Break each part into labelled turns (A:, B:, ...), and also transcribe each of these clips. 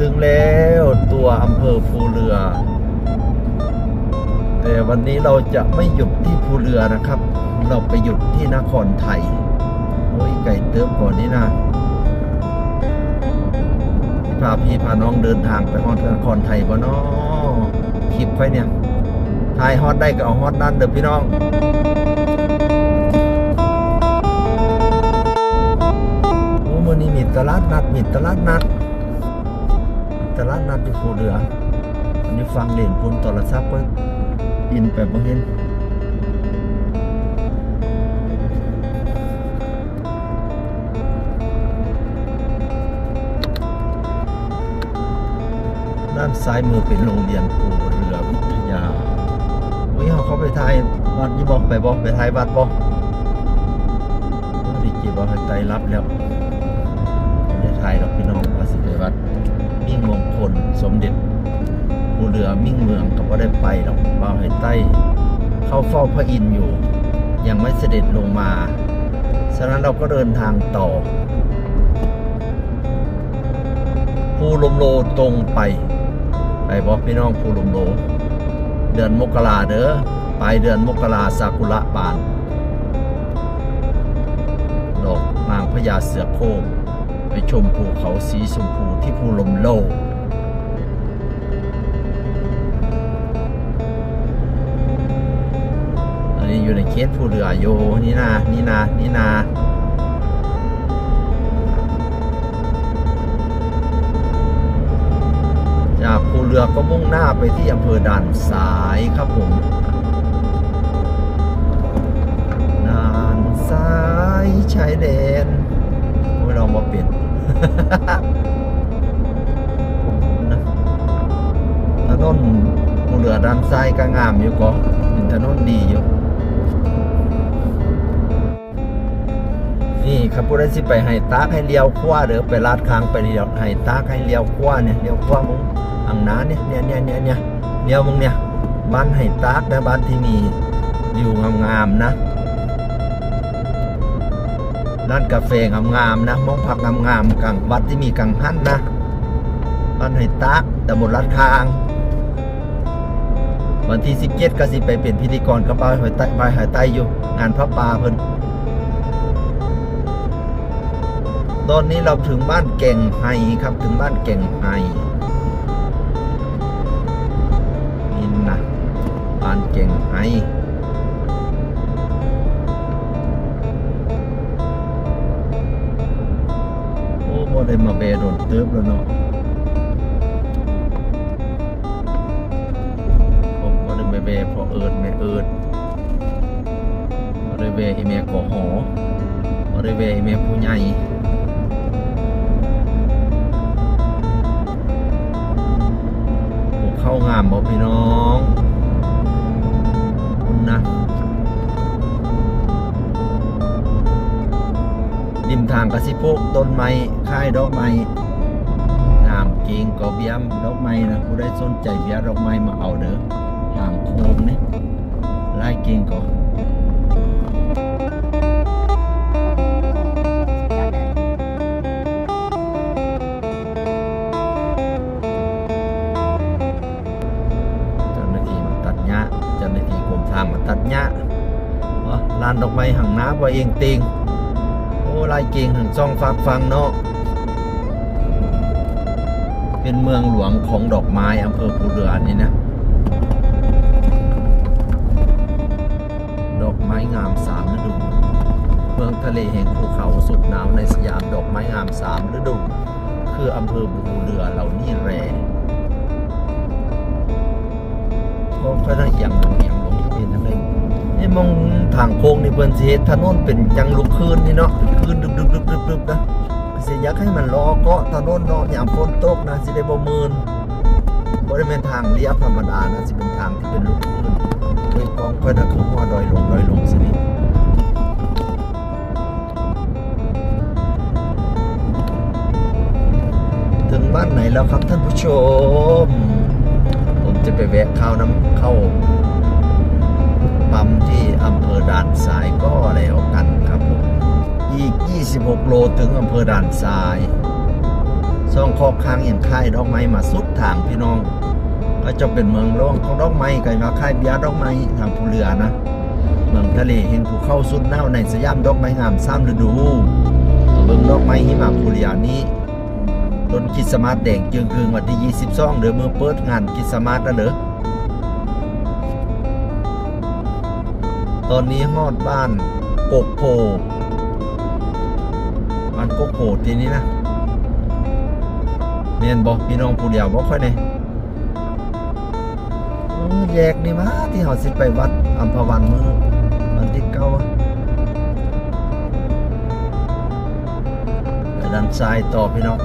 A: ถึงแล้วตัวอำเภอภูเรือ แต่วันนี้เราจะไม่หยุดที่ภูเรือนะครับ เราไปหยุดที่นครไทยโอ้ยไก่เติมก่อนนี่นะพาพี่พาน้องเดินทางไปฮอดนครไทยบ่เนาะคลิปไปเนี่ยถ่ายฮอดได้ก็เอาฮอดนั่นเด้อพี่น้องโอ้มื่อนี้มีตลาดนัดมีตลาดนัด ตลาดนัดอยู่ภูเรืออันนี้ฟังเล่นพลโทรศัพท์ก็อินไปบ่เห็นด้านซ้ายมือเป็นโรงเรียนภูเรือวิทยาเฮ้ยเขาไปทายวัดยี่บอกไปบอกไปทายวัดบอกดีจีบอกให้ไตรับแล้วไม่ได้ถ่ายหรอกพี่น้องว่าสิไปวัด มิ่งมงคลสมเด็จภูเรือมิ่งเมืองก็บ่ได้ไปหรอกบ่าวให้ใต้ เข้าเฝ้าพระอินทร์อยู่ ยังไม่เสด็จลงมาฉะนั้นเราก็เดินทางต่อภูลมโลตรงไป ไปบอกพี่น้องภูลมโล เดือนมกราเด้อปลายเดือนมกราซากุระบานดอกนางพญาเสือโคร่ง ไปชมภูเขาสีชมพูที่ภูลมโลอันนี้อยู่ในเขตภูเรือโยนี่นานี่นานี่นาจากภูเรือก็มุ่งหน้าไปที่อำเภอด่านสายครับผมด่านซ้ายชายแดนเรามาเปลี่ยน ถนนภูเรือด้านซ้ายก็งามอยู่ก็เป็นถนนดีอยู่ นี่ครับผู้ใดสิไปให้ตากให้เลี้ยวขวาเด้อไปลาดค้างไปเลี้ยวให้ตากให้เลี้ยวขวาเนี่ยเลี้ยวขวามึงอังน้าเนี่ยเนี่ยเนี่ยเนี่ยเนี่ยเลี้ยวมึงเนี่ยบ้านให้ตากนะบ้านที่มีอยู่งามๆนะ ร้านกาแฟงามๆนะมองผักงามๆกลางวัดที่มีกังหันนะบ้านไหตากตำบลลาดคาง วันที่ 17ก็สิไปเป็นพิธีกรกับบ้านหอยใต้บ้านหอยใต้อยู่งานพระป่าเพิ่นตอนนี้เราถึงบ้านเก่งไฮครับถึงบ้านเก่งไฮนี่นะบ้านเก่งไฮ โอ้บ่ได้มาเบโดนเติบแล้วเนาะผมบ่ได้มาเบพอเอิดไม่เอิดบ่ได้เบอีเมก่อหอบ่ได้เบอีเมผู้ใหญ่เข้างามบ่พี่น้อง ริมทางกระสิพกต้นไม้ค่ายดอกไม้น้ำกิงก็เบี้ยมดอกไม้นะผู้ได้สนใจเบี้ยดอกไม้มาเอาเด้อทางโค้งนี่ไล่กิงก็เจ้าหน้าที่มาตัดหญ้าเจ้าหน้าที่กรมทางมาตัดหญ้าอ๋อลานดอกไม้หังน้ำไว้เองติงโอ้ ลายเก่งถึงจ้องฟังฟังเนาะเป็นเมืองหลวงของดอกไม้อำเภอภูเรือนี่นะ ดอกไม้งามสามฤดู เมืองทะเลแห่งภูเขาสุดหนาวในสยามดอกไม้งามสามฤดู คืออำเภอภูเรือเหล่านี้แรก็ค่อยได้อยงลงเอียง ทางโค้งนี่เพิ่นสิเฮ็ดถนนเป็นจังลูกคืนนี่เนาะเป็นคืนดึกๆๆๆนะสิอยากให้มันรอเกาะถนนเนาะยามฝนตกนะสิได้บ่มืนบ่ได้เป็นทางเรียบธรรมดานะสิเป็นทางที่เป็นลูกคืนโดยกองค่อยนะคือหัวดอยลงดอยลงสินี่ถึงบ้านไหนแล้วครับท่านผู้ชม ผมจะไปแวะข้าวน้ำเข้า ปั๊มที่อำเภอด่านทรายก็แล้วกันครับผมอีก 26 โลถึงอำเภอด่านทรายซองคอกคางอย่างค่ายดอกไม้มาสุดทางพี่น้อง ก็จะเป็นเมืองร่องของดอกไม้กันว่าค่ายเบียร์ดอกไม้ทางภูเรือนะ เมืองทะเลแห่งภูเขาสุดหนาในสยามดอกไม้งามสามฤดูเบิ่งดอกไม้หิมะภูเรือนี้ต้นคริสต์มาสแดงจึงคืนวันที่22เดือนเมือเปิดงานคริสต์มาสแล้วเด้อ ตอนนี้ฮอดบ้านโกกโพบ้านโกกโพทีนี้นะเมียนบอกพี่น้องผู้เดียวบอกค่อยเนี่ยแยกนี่มาที่เขาสิไปวัดอัมพวันมือวันที่เก้าอะไปด้านซ้ายต่อพี่น้อง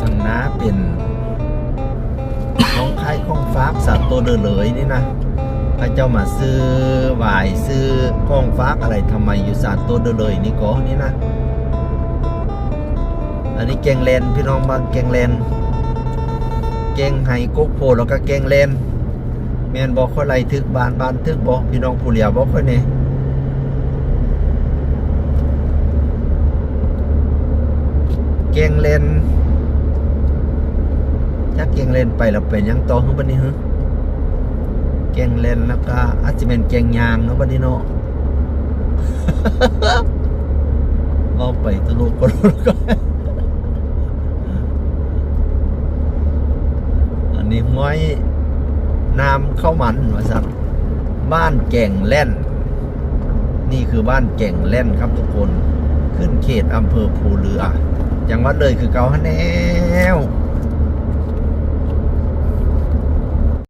A: ทางน้าเป็นของขายของฝาสัตว์ตัวเดินเลยนี่นะ พระเจ้ามาซื้อหวายซื้อของฝาอะไรทำไมอยู่สัตว์ตัวเดินเลยนี่ก็นี่นะ อันนี้แกงเลนพี่น้องบานแกงเลนแกงไห้กกโพแล้วก็แกงเลนแมนบอกค่อยไรทึกบานบานทึกบอกพี่น้องผู้เหลียวบอกค่อยเนี่ยแกงเลนจักแกงเลนไปแล้วเป็นยังต่อขึ้นบันนี้ฮึ แกงเลนแล้วก็อาจจะเป็นแกงยางเนาะบันนี้เนาะเอาไปตะลุกก็ลุกก็อันนี้ห้อยน้ำเข้ามันว่าสัตว์บ้านแก่งแล่น นี่คือบ้านแก่งแล่นครับทุกคน ขึ้นเขตอำเภอภูเรือจังหวัดเลยคือเกาฮะแนว